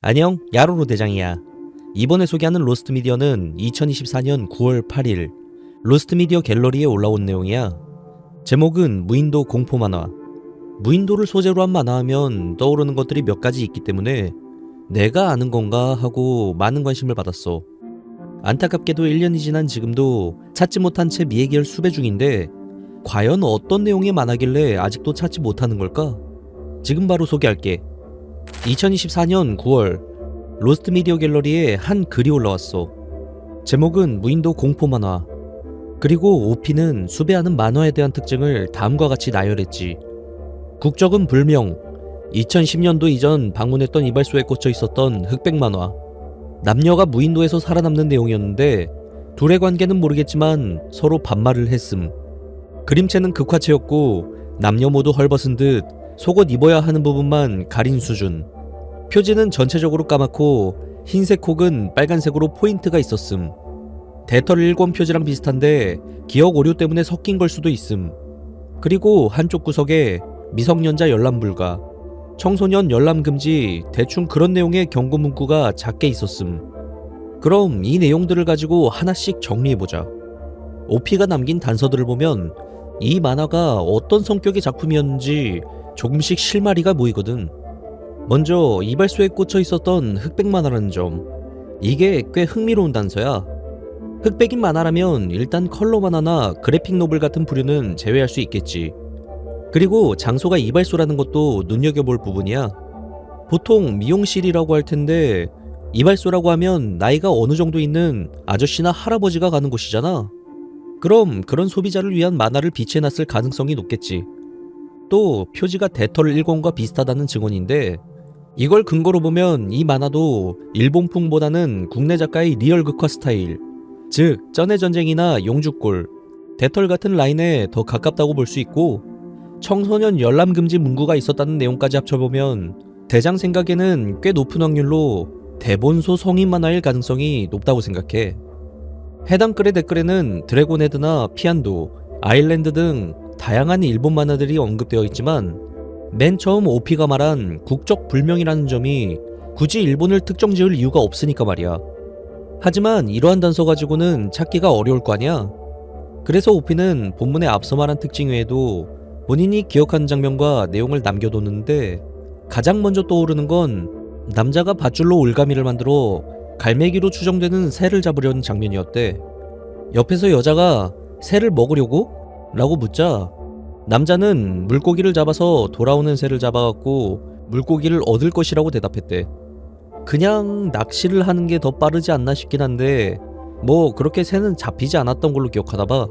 안녕, 야로로 대장이야. 이번에 소개하는 로스트 미디어는 2024년 9월 8일 로스트 미디어 갤러리에 올라온 내용이야. 제목은 무인도 공포 만화. 무인도를 소재로 한 만화하면 떠오르는 것들이 몇 가지 있기 때문에 내가 아는 건가 하고 많은 관심을 받았어. 안타깝게도 1년이 지난 지금도 찾지 못한 채 미해결 수배 중인데 과연 어떤 내용의 만화길래 아직도 찾지 못하는 걸까? 지금 바로 소개할게. 2024년 9월 로스트 미디어 갤러리에 한 글이 올라왔어. 제목은 무인도 공포 만화. 그리고 오피는 수배하는 만화에 대한 특징을 다음과 같이 나열했지. 국적은 불명. 2010년도 이전 방문했던 이발소에 꽂혀 있었던 흑백 만화. 남녀가 무인도에서 살아남는 내용이었는데 둘의 관계는 모르겠지만 서로 반말을 했음. 그림체는 극화체였고 남녀 모두 헐벗은 듯 속옷 입어야 하는 부분만 가린 수준. 표지는 전체적으로 까맣고 흰색 혹은 빨간색으로 포인트가 있었음. 대털 일권 표지랑 비슷한데 기억 오류 때문에 섞인 걸 수도 있음. 그리고 한쪽 구석에 미성년자 열람 불가, 청소년 열람 금지 대충 그런 내용의 경고 문구가 작게 있었음. 그럼 이 내용들을 가지고 하나씩 정리해보자. 오피가 남긴 단서들을 보면 이 만화가 어떤 성격의 작품이었는지 조금씩 실마리가 보이거든. 먼저 이발소에 꽂혀 있었던 흑백 만화라는 점. 이게 꽤 흥미로운 단서야. 흑백인 만화라면 일단 컬러 만화나 그래픽 노블 같은 부류는 제외할 수 있겠지. 그리고 장소가 이발소라는 것도 눈여겨볼 부분이야. 보통 미용실이라고 할 텐데 이발소라고 하면 나이가 어느 정도 있는 아저씨나 할아버지가 가는 곳이잖아. 그럼 그런 소비자를 위한 만화를 비치해놨을 가능성이 높겠지. 또 표지가 대털 10과 비슷하다는 증언인데 이걸 근거로 보면 이 만화도 일본풍보다는 국내 작가의 리얼 극화 스타일 즉 쩐의 전쟁이나 용주골 대털 같은 라인에 더 가깝다고 볼 수 있고 청소년 열람 금지 문구가 있었다는 내용까지 합쳐보면 대장 생각에는 꽤 높은 확률로 대본소 성인 만화일 가능성이 높다고 생각해. 해당 글의 댓글에는 드래곤 헤드나 피안도, 아일랜드 등 다양한 일본 만화들이 언급되어 있지만 맨 처음 오피가 말한 국적 불명이라는 점이 굳이 일본을 특정 지을 이유가 없으니까 말이야. 하지만 이러한 단서 가지고는 찾기가 어려울 거 아니야. 그래서 오피는 본문에 앞서 말한 특징 외에도 본인이 기억하는 장면과 내용을 남겨뒀는데 가장 먼저 떠오르는 건 남자가 밧줄로 올가미를 만들어 갈매기로 추정되는 새를 잡으려는 장면이었대. 옆에서 여자가 새를 먹으려고? 라고 묻자 남자는 물고기를 잡아서 돌아오는 새를 잡아갖고 물고기를 얻을 것이라고 대답했대. 그냥 낚시를 하는 게 더 빠르지 않나 싶긴 한데 뭐 그렇게 새는 잡히지 않았던 걸로 기억하나 봐.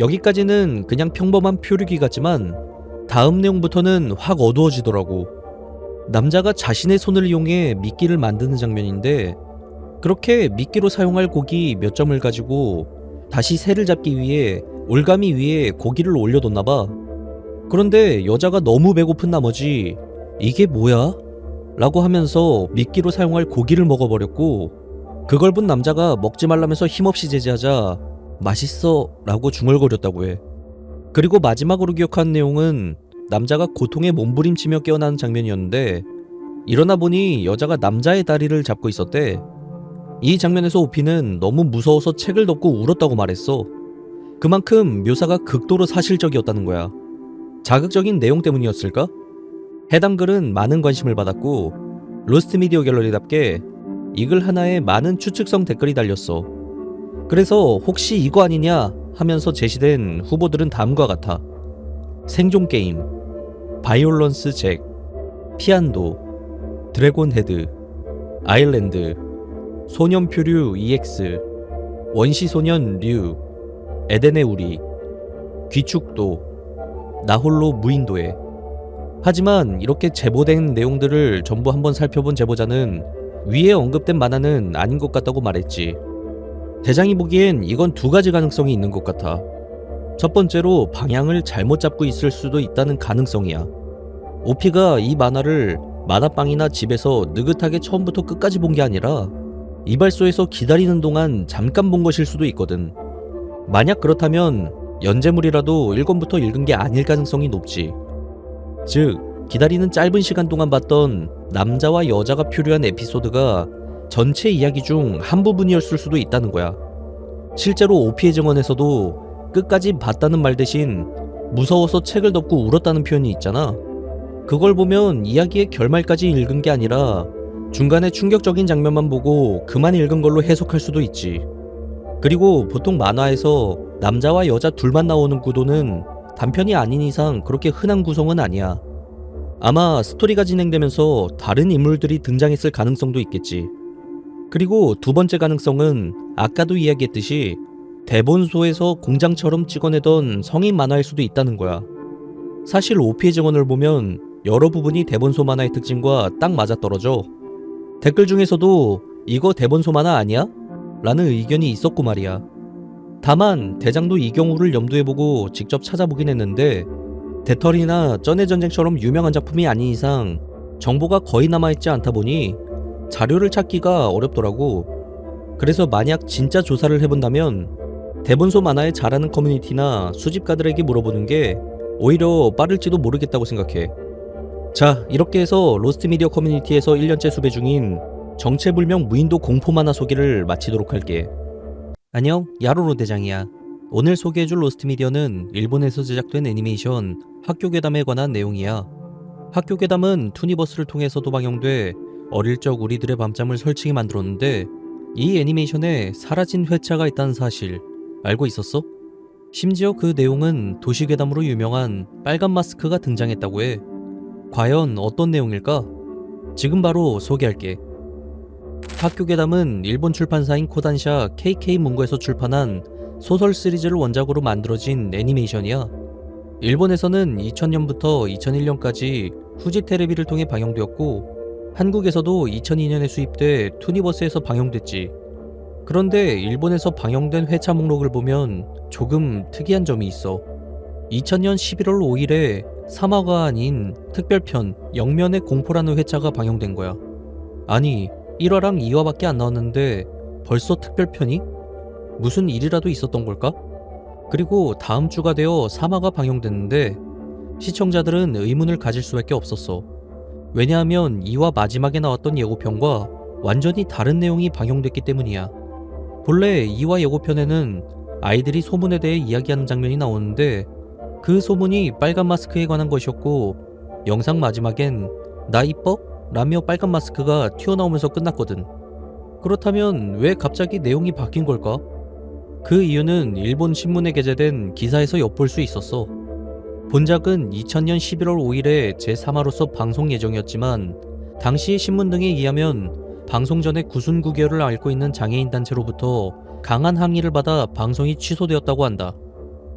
여기까지는 그냥 평범한 표류기 같지만 다음 내용부터는 확 어두워지더라고. 남자가 자신의 손을 이용해 미끼를 만드는 장면인데 그렇게 미끼로 사용할 고기 몇 점을 가지고 다시 새를 잡기 위해 올가미 위에 고기를 올려뒀나 봐. 그런데 여자가 너무 배고픈 나머지 이게 뭐야? 라고 하면서 미끼로 사용할 고기를 먹어버렸고 그걸 본 남자가 먹지 말라면서 힘없이 제지하자 맛있어 라고 중얼거렸다고 해. 그리고 마지막으로 기억한 내용은 남자가 고통에 몸부림치며 깨어나는 장면이었는데 일어나 보니 여자가 남자의 다리를 잡고 있었대. 이 장면에서 오피는 너무 무서워서 책을 덮고 울었다고 말했어. 그만큼 묘사가 극도로 사실적이었다는 거야. 자극적인 내용 때문이었을까? 해당 글은 많은 관심을 받았고 로스트 미디어 갤러리답게 이 글 하나에 많은 추측성 댓글이 달렸어. 그래서 혹시 이거 아니냐 하면서 제시된 후보들은 다음과 같아. 생존 게임, 바이올런스 잭, 피안도, 드래곤 헤드, 아일랜드, 소년 표류 EX, 원시 소년 류, 에덴의 우리, 귀축도, 나홀로 무인도에. 하지만 이렇게 제보된 내용들을 전부 한번 살펴본 제보자는 위에 언급된 만화는 아닌 것 같다고 말했지. 대장이 보기엔 이건 두 가지 가능성이 있는 것 같아. 첫 번째로 방향을 잘못 잡고 있을 수도 있다는 가능성이야. 오피가 이 만화를 만화방이나 집에서 느긋하게 처음부터 끝까지 본 게 아니라 이발소에서 기다리는 동안 잠깐 본 것일 수도 있거든. 만약 그렇다면 연재물이라도 1권부터 읽은 게 아닐 가능성이 높지. 즉, 기다리는 짧은 시간 동안 봤던 남자와 여자가 표류한 에피소드가 전체 이야기 중 한 부분이었을 수도 있다는 거야. 실제로 오피의 증언에서도 끝까지 봤다는 말 대신 무서워서 책을 덮고 울었다는 표현이 있잖아. 그걸 보면 이야기의 결말까지 읽은 게 아니라 중간에 충격적인 장면만 보고 그만 읽은 걸로 해석할 수도 있지. 그리고 보통 만화에서 남자와 여자 둘만 나오는 구도는 단편이 아닌 이상 그렇게 흔한 구성은 아니야. 아마 스토리가 진행되면서 다른 인물들이 등장했을 가능성도 있겠지. 그리고 두 번째 가능성은 아까도 이야기했듯이 대본소에서 공장처럼 찍어내던 성인 만화일 수도 있다는 거야. 사실 오피의 증언을 보면 여러 부분이 대본소 만화의 특징과 딱 맞아떨어져. 댓글 중에서도 이거 대본소 만화 아니야? 라는 의견이 있었고 말이야. 다만 대장도 이 경우를 염두에 보고 직접 찾아보긴 했는데 대털이나 쩐의 전쟁처럼 유명한 작품이 아닌 이상 정보가 거의 남아있지 않다 보니 자료를 찾기가 어렵더라고. 그래서 만약 진짜 조사를 해본다면 대본소 만화에 잘하는 커뮤니티나 수집가들에게 물어보는 게 오히려 빠를지도 모르겠다고 생각해. 자, 이렇게 해서 로스트 미디어 커뮤니티에서 1년째 수배 중인 정체불명 무인도 공포 만화 소개를 마치도록 할게. 안녕, 야로로 대장이야. 오늘 소개해줄 로스트 미디어는 일본에서 제작된 애니메이션 학교 괴담에 관한 내용이야. 학교 괴담은 투니버스를 통해서도 방영돼 어릴 적 우리들의 밤잠을 설치게 만들었는데 이 애니메이션에 사라진 회차가 있다는 사실 알고 있었어? 심지어 그 내용은 도시 괴담으로 유명한 빨간 마스크가 등장했다고 해. 과연 어떤 내용일까? 지금 바로 소개할게. 학교 괴담은 일본 출판사인 코단샤 KK 문고에서 출판한 소설 시리즈를 원작으로 만들어진 애니메이션이야. 일본에서는 2000년부터 2001년까지 후지 테레비를 통해 방영되었고 한국에서도 2002년에 수입돼 투니버스에서 방영됐지. 그런데 일본에서 방영된 회차 목록을 보면 조금 특이한 점이 있어. 2000년 11월 5일에 3화가 아닌 특별편 영면의 공포라는 회차가 방영된 거야. 아니, 1화랑 2화밖에 안 나왔는데 벌써 특별편이? 무슨 일이라도 있었던 걸까? 그리고 다음 주가 되어 3화가 방영됐는데 시청자들은 의문을 가질 수밖에 없었어. 왜냐하면 2화 마지막에 나왔던 예고편과 완전히 다른 내용이 방영됐기 때문이야. 본래 2화 예고편에는 아이들이 소문에 대해 이야기하는 장면이 나오는데 그 소문이 빨간 마스크에 관한 것이었고 영상 마지막엔 나 이뻐? 라며 빨간 마스크가 튀어나오면서 끝났거든. 그렇다면 왜 갑자기 내용이 바뀐 걸까? 그 이유는 일본 신문에 게재된 기사에서 엿볼 수 있었어. 본작은 2000년 11월 5일에 제3화로서 방송 예정이었지만 당시 신문 등에 의하면 방송 전에 구순 9개월을 앓고 있는 장애인 단체로부터 강한 항의를 받아 방송이 취소되었다고 한다.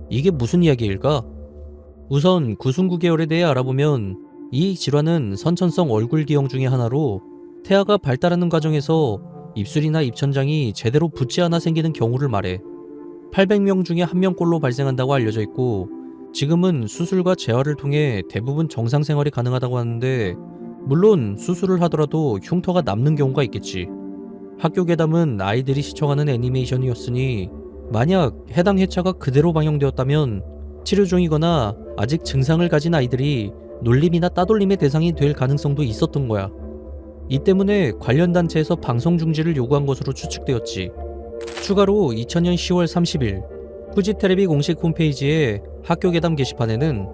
이게 무슨 이야기일까? 우선 구순 9개월에 대해 알아보면 이 질환은 선천성 얼굴 기형 중의 하나로 태아가 발달하는 과정에서 입술이나 입천장이 제대로 붙지 않아 생기는 경우를 말해 800명 중에 한 명꼴로 발생한다고 알려져 있고 지금은 수술과 재활을 통해 대부분 정상 생활이 가능하다고 하는데 물론 수술을 하더라도 흉터가 남는 경우가 있겠지. 학교 괴담은 아이들이 시청하는 애니메이션이었으니 만약 해당 회차가 그대로 방영되었다면 치료 중이거나 아직 증상을 가진 아이들이 놀림이나 따돌림의 대상이 될 가능성도 있었던 거야. 이 때문에 관련 단체에서 방송 중지를 요구한 것으로 추측되었지. 추가로 2000년 10월 30일 후지 테레비 공식 홈페이지에 학교 괴담 게시판에는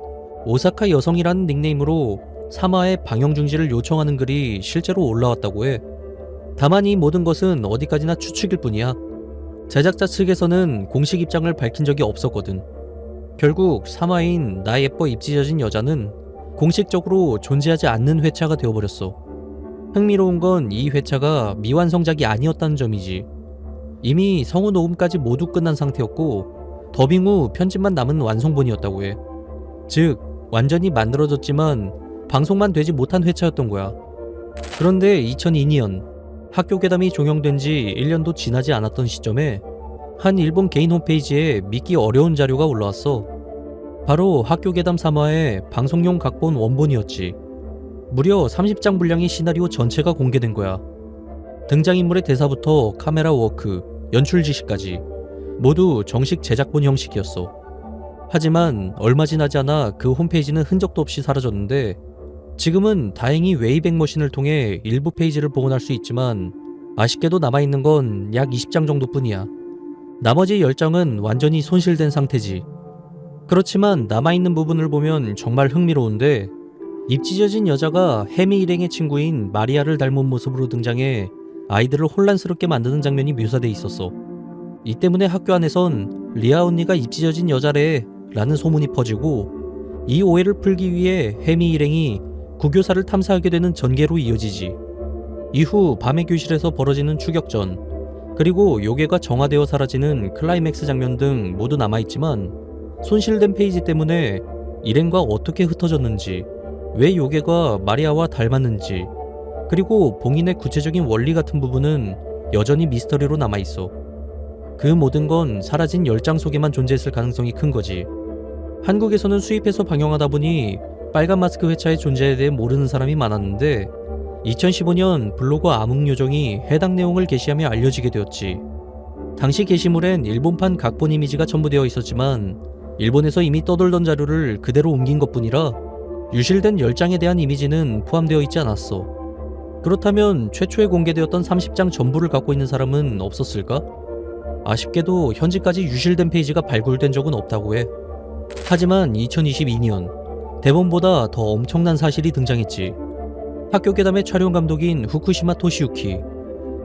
오사카 여성이라는 닉네임으로 3화의 방영 중지를 요청하는 글이 실제로 올라왔다고 해. 다만 이 모든 것은 어디까지나 추측일 뿐이야. 제작자 측에서는 공식 입장을 밝힌 적이 없었거든. 결국 3화인 나 예뻐 입지 젖은 여자는 공식적으로 존재하지 않는 회차가 되어버렸어. 흥미로운 건 이 회차가 미완성작이 아니었다는 점이지. 이미 성우 녹음까지 모두 끝난 상태였고 더빙 후 편집만 남은 완성본이었다고 해. 즉 완전히 만들어졌지만 방송만 되지 못한 회차였던 거야. 그런데 2002년 학교 괴담이 종영된 지 1년도 지나지 않았던 시점에 한 일본 개인 홈페이지에 믿기 어려운 자료가 올라왔어. 바로 학교 괴담 3화의 방송용 각본 원본이었지. 무려 30장 분량의 시나리오 전체가 공개된 거야. 등장인물의 대사부터 카메라 워크, 연출 지시까지 모두 정식 제작본 형식이었어. 하지만 얼마 지나지 않아 그 홈페이지는 흔적도 없이 사라졌는데 지금은 다행히 웨이백 머신을 통해 일부 페이지를 복원할 수 있지만 아쉽게도 남아있는 건 약 20장 정도뿐이야. 나머지 10장은 완전히 손실된 상태지. 그렇지만 남아있는 부분을 보면 정말 흥미로운데 입 찢어진 여자가 해미 일행의 친구인 마리아를 닮은 모습으로 등장해 아이들을 혼란스럽게 만드는 장면이 묘사돼 있었어. 이 때문에 학교 안에선 리아 언니가 입 찢어진 여자래 라는 소문이 퍼지고 이 오해를 풀기 위해 해미 일행이 구교사를 탐사하게 되는 전개로 이어지지. 이후 밤의 교실에서 벌어지는 추격전, 그리고 요괴가 정화되어 사라지는 클라이맥스 장면 등 모두 남아있지만 손실된 페이지 때문에 일행과 어떻게 흩어졌는지, 왜 요괴가 마리아와 닮았는지, 그리고 봉인의 구체적인 원리 같은 부분은 여전히 미스터리로 남아있어. 그 모든 건 사라진 열장 속에만 존재했을 가능성이 큰 거지. 한국에서는 수입해서 방영하다 보니 빨간 마스크 회차의 존재에 대해 모르는 사람이 많았는데 2015년 블로그 암흑요정이 해당 내용을 게시하며 알려지게 되었지. 당시 게시물엔 일본판 각본 이미지가 첨부되어 있었지만 일본에서 이미 떠돌던 자료를 그대로 옮긴 것뿐이라 유실된 10장에 대한 이미지는 포함되어 있지 않았어. 그렇다면 최초에 공개되었던 30장 전부를 갖고 있는 사람은 없었을까? 아쉽게도 현재까지 유실된 페이지가 발굴된 적은 없다고 해. 하지만 2022년 대본보다 더 엄청난 사실이 등장했지. 학교 괴담의 촬영 감독인 후쿠시마 토시유키.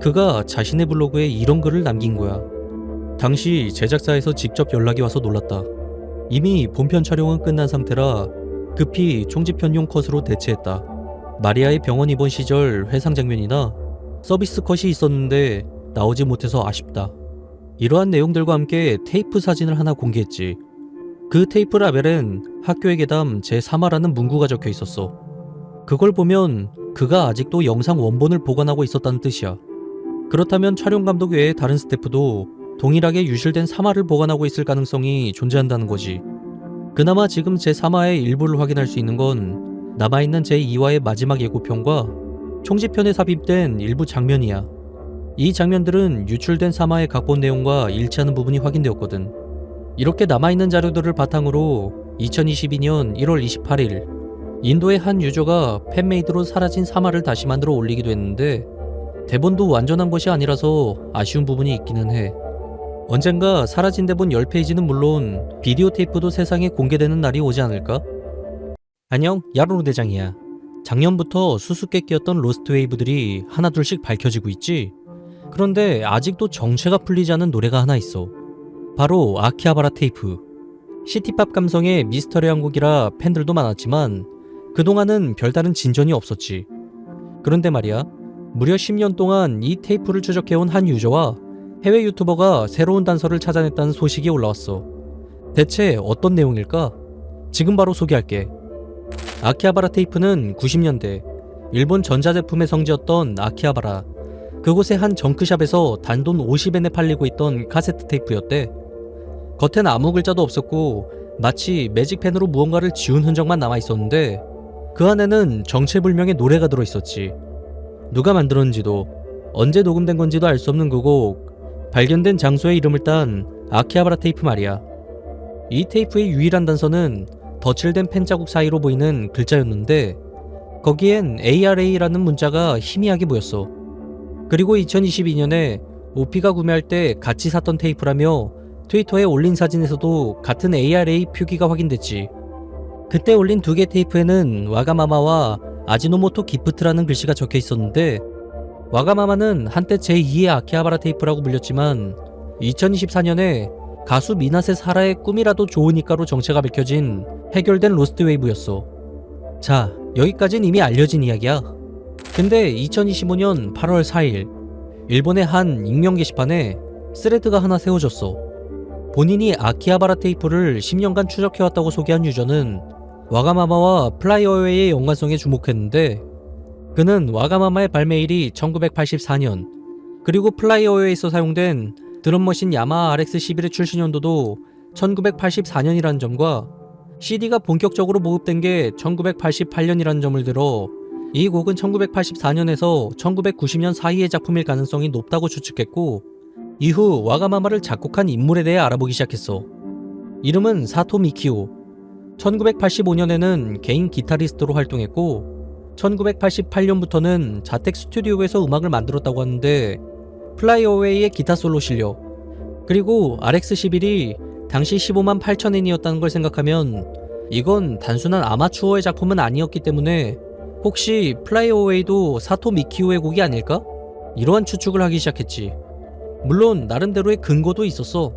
그가 자신의 블로그에 이런 글을 남긴 거야. 당시 제작사에서 직접 연락이 와서 놀랐다. 이미 본편 촬영은 끝난 상태라 급히 총집편용 컷으로 대체했다. 마리아의 병원 입원 시절 회상 장면이나 서비스 컷이 있었는데 나오지 못해서 아쉽다. 이러한 내용들과 함께 테이프 사진을 하나 공개했지. 그 테이프 라벨엔 학교의 괴담 제3화라는 문구가 적혀 있었어. 그걸 보면 그가 아직도 영상 원본을 보관하고 있었다는 뜻이야. 그렇다면 촬영 감독 외에 다른 스태프도 동일하게 유실된 3화를 보관하고 있을 가능성이 존재한다는 거지. 그나마 지금 제 3화의 일부를 확인할 수 있는 건 남아있는 제 2화의 마지막 예고편과 총지편에 삽입된 일부 장면이야. 이 장면들은 유출된 3화의 각본 내용과 일치하는 부분이 확인되었거든. 이렇게 남아있는 자료들을 바탕으로 2022년 1월 28일 인도의 한 유저가 팬메이드로 사라진 3화를 다시 만들어 올리기도 했는데 대본도 완전한 것이 아니라서 아쉬운 부분이 있기는 해. 언젠가 사라진 대본 10페이지는 물론 비디오 테이프도 세상에 공개되는 날이 오지 않을까? 안녕, 야로로 대장이야. 작년부터 수수께끼였던 로스트 웨이브들이 하나둘씩 밝혀지고 있지? 그런데 아직도 정체가 풀리지 않은 노래가 하나 있어. 바로 아키하바라 테이프. 시티팝 감성의 미스터리한 곡이라 팬들도 많았지만 그동안은 별다른 진전이 없었지. 그런데 말이야, 무려 10년 동안 이 테이프를 추적해온 한 유저와 해외 유튜버가 새로운 단서를 찾아냈다는 소식이 올라왔어. 대체 어떤 내용일까? 지금 바로 소개할게. 아키하바라 테이프는 90년대 일본 전자제품의 성지였던 아키하바라 그곳의 한 정크샵에서 단돈 50엔에 팔리고 있던 카세트 테이프였대. 겉엔 아무 글자도 없었고 마치 매직펜으로 무언가를 지운 흔적만 남아 있었는데 그 안에는 정체불명의 노래가 들어 있었지. 누가 만들었는지도 언제 녹음된 건지도 알 수 없는 그곡 발견된 장소의 이름을 딴 아키하바라 테이프 말이야. 이 테이프의 유일한 단서는 덧칠된 펜 자국 사이로 보이는 글자였는데 거기엔 ARA라는 문자가 희미하게 보였어. 그리고 2022년에 오피가 구매할 때 같이 샀던 테이프라며 트위터에 올린 사진에서도 같은 ARA 표기가 확인됐지. 그때 올린 두 개 테이프에는 와가마마와 아지노모토 기프트라는 글씨가 적혀 있었는데 와가마마는 한때 제2의 아키하바라 테이프라고 불렸지만 2024년에 가수 미나세 사라의 꿈이라도 좋으니까로 정체가 밝혀진 해결된 로스트 웨이브였어. 자, 여기까진 이미 알려진 이야기야. 근데 2025년 8월 4일 일본의 한 익명 게시판에 스레드가 하나 세워졌어. 본인이 아키하바라 테이프를 10년간 추적해왔다고 소개한 유저는 와가마마와 플라이어웨이의 연관성에 주목했는데 그는 와가마마의 발매일이 1984년 그리고 플라이어웨이에서 사용된 드럼머신 야마하 RX11의 출시 연도도 1984년이라는 점과 CD가 본격적으로 보급된 게 1988년이라는 점을 들어 이 곡은 1984년에서 1990년 사이의 작품일 가능성이 높다고 추측했고 이후 와가마마를 작곡한 인물에 대해 알아보기 시작했어. 이름은 사토 미키오. 1985년에는 개인 기타리스트로 활동했고 1988년부터는 자택 스튜디오에서 음악을 만들었다고 하는데 플라이어웨이의 기타 솔로 실력 그리고 RX11이 당시 15만 8천엔이었다는 걸 생각하면 이건 단순한 아마추어의 작품은 아니었기 때문에 혹시 플라이어웨이도 사토 미키오의 곡이 아닐까? 이러한 추측을 하기 시작했지. 물론 나름대로의 근거도 있었어.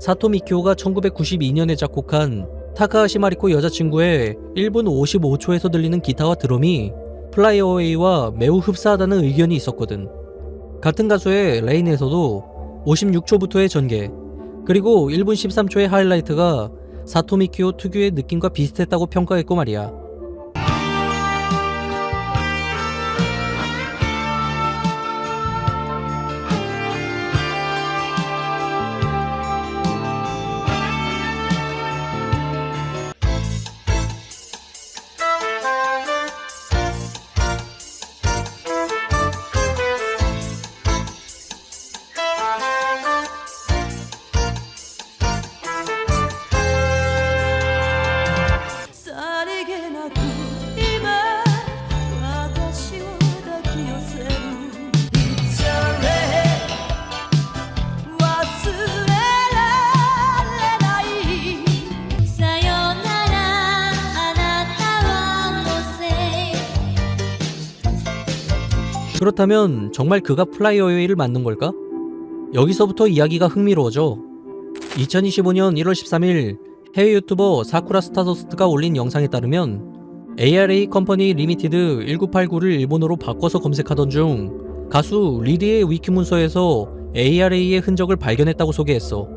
사토 미키오가 1992년에 작곡한 타카하시 마리코 여자친구의 1분 55초에서 들리는 기타와 드럼이 플라이 어웨이와 매우 흡사하다는 의견이 있었거든. 같은 가수의 레인에서도 56초부터의 전개, 그리고 1분 13초의 하이라이트가 사토 미키오 특유의 느낌과 비슷했다고 평가했고 말이야. 그렇다면 정말 그가 플라이어웨이를 만든 걸까? 여기서부터 이야기가 흥미로워져. 2025년 1월 13일 해외 유튜버 사쿠라 스타더스트가 올린 영상에 따르면 ARA 컴퍼니 리미티드 1989를 일본어로 바꿔서 검색하던 중 가수 리디의 위키 문서에서 ARA의 흔적을 발견했다고 소개했어.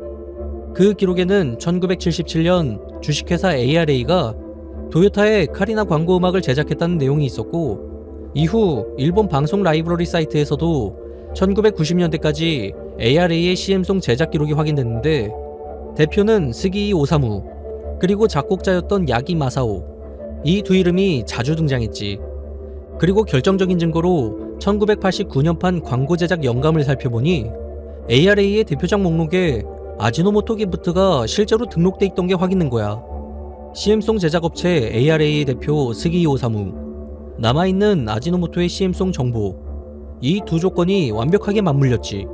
그 기록에는 1977년 주식회사 ARA가 도요타의 카리나 광고 음악을 제작했다는 내용이 있었고 이후 일본 방송 라이브러리 사이트에서도 1990년대까지 ARA의 CM송 제작 기록이 확인됐는데 대표는 스기 오사무 그리고 작곡자였던 야기 마사오 이 두 이름이 자주 등장했지. 그리고 결정적인 증거로 1989년판 광고 제작 영감을 살펴보니 ARA의 대표작 목록에 아지노모토 기프트가 실제로 등록돼 있던 게 확인된 거야. CM송 제작업체 ARA 대표 스기 오사무 남아있는 아지노모토의 CM송 정보. 이 두 조건이 완벽하게 맞물렸지.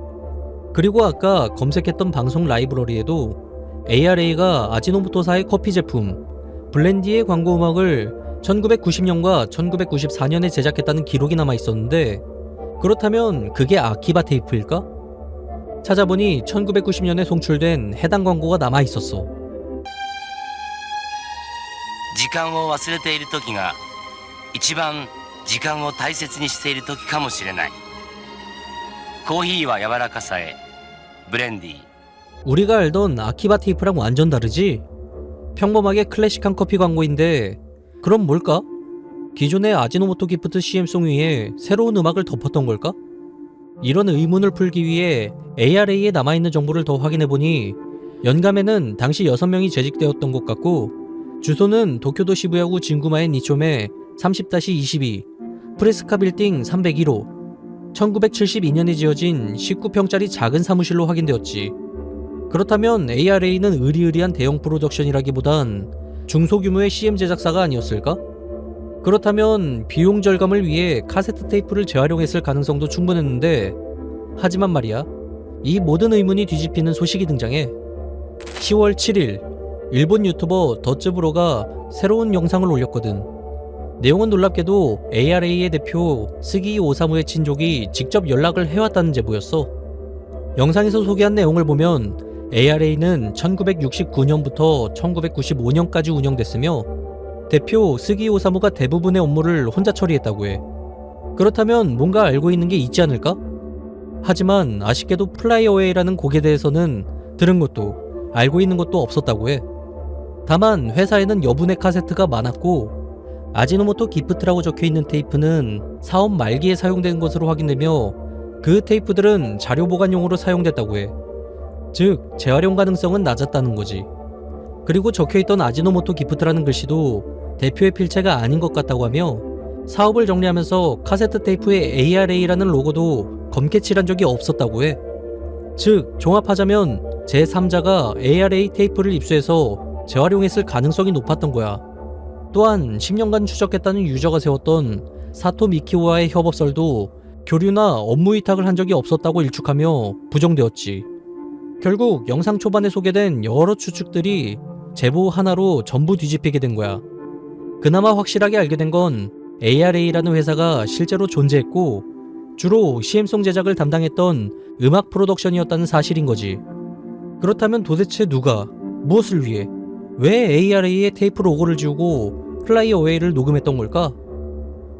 그리고 아까 검색했던 방송 라이브러리에도 ARA가 아지노모토사의 커피 제품 블렌디의 광고 음악을 1990년과 1994년에 제작했다는 기록이 남아 있었는데 그렇다면 그게 아키바 테이프일까? 찾아보니 1990년에 송출된 해당 광고가 남아 있었어. 시간을 잊을 때가 一番時間を大切にしている時かもしれないコーヒーは柔らかさへブレンディ 우리가 알던 아키바 테이프랑 완전 다르지? 평범하게 클래식한 커피 광고인데 그럼 뭘까? 기존의 아지노모토 기프트 CM송 위에 새로운 음악을 덮었던 걸까? 이런 의문을 풀기 위해 ARA에 남아있는 정보를 더 확인해보니 연감에는 당시 6명이 재직되었던 것 같고 주소는 도쿄도 시부야구 진구마의 니초메 30-22 프레스카 빌딩 301호 1972년에 지어진 19평짜리 작은 사무실로 확인되었지. 그렇다면 ARA는 의리의리한 대형 프로덕션이라기보단 중소규모의 CM 제작사가 아니었을까? 그렇다면 비용 절감을 위해 카세트 테이프를 재활용했을 가능성도 충분했는데 하지만 말이야 이 모든 의문이 뒤집히는 소식이 등장해 10월 7일 일본 유튜버 더츠브로가 새로운 영상을 올렸거든 내용은 놀랍게도 ARA의 대표 스기 오사무의 친족이 직접 연락을 해왔다는 제보였어 영상에서 소개한 내용을 보면 ARA는 1969년부터 1995년까지 운영됐으며 대표 스기 오사무가 대부분의 업무를 혼자 처리했다고 해. 그렇다면 뭔가 알고 있는 게 있지 않을까? 하지만 아쉽게도 플라이어웨이라는 곡에 대해서는 들은 것도 알고 있는 것도 없었다고 해. 다만 회사에는 여분의 카세트가 많았고 아지노모토 기프트라고 적혀 있는 테이프는 사업 말기에 사용된 것으로 확인되며 그 테이프들은 자료 보관용으로 사용됐다고 해. 즉, 재활용 가능성은 낮았다는 거지. 그리고 적혀 있던 아지노모토 기프트라는 글씨도 대표의 필체가 아닌 것 같다고 하며 사업을 정리하면서 카세트 테이프에 ARA라는 로고도 검게 칠한 적이 없었다고 해. 즉, 종합하자면 제3자가 ARA 테이프를 입수해서 재활용했을 가능성이 높았던 거야. 또한 10년간 추적했다는 유저가 세웠던 사토 미키오와의 협업설도 교류나 업무 위탁을 한 적이 없었다고 일축하며 부정되었지. 결국 영상 초반에 소개된 여러 추측들이 제보 하나로 전부 뒤집히게 된 거야. 그나마 확실하게 알게 된 건 ARA라는 회사가 실제로 존재했고 주로 CM송 제작을 담당했던 음악 프로덕션이었다는 사실인 거지. 그렇다면 도대체 누가 무엇을 위해 왜 ARA에 테이프 로고를 지우고 플라이 어웨이를 녹음했던 걸까?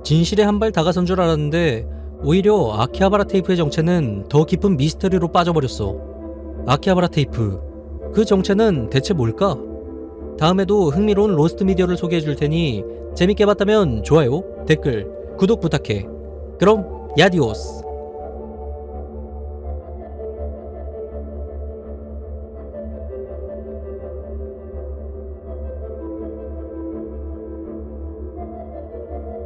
진실에 한 발 다가선 줄 알았는데 오히려 아키하바라 테이프의 정체는 더 깊은 미스터리로 빠져버렸어. 아키하바라 테이프. 그 정체는 대체 뭘까? 다음에도 흥미로운 로스트 미디어를 소개해 줄 테니 재밌게 봤다면 좋아요, 댓글, 구독 부탁해. 그럼 야디오스.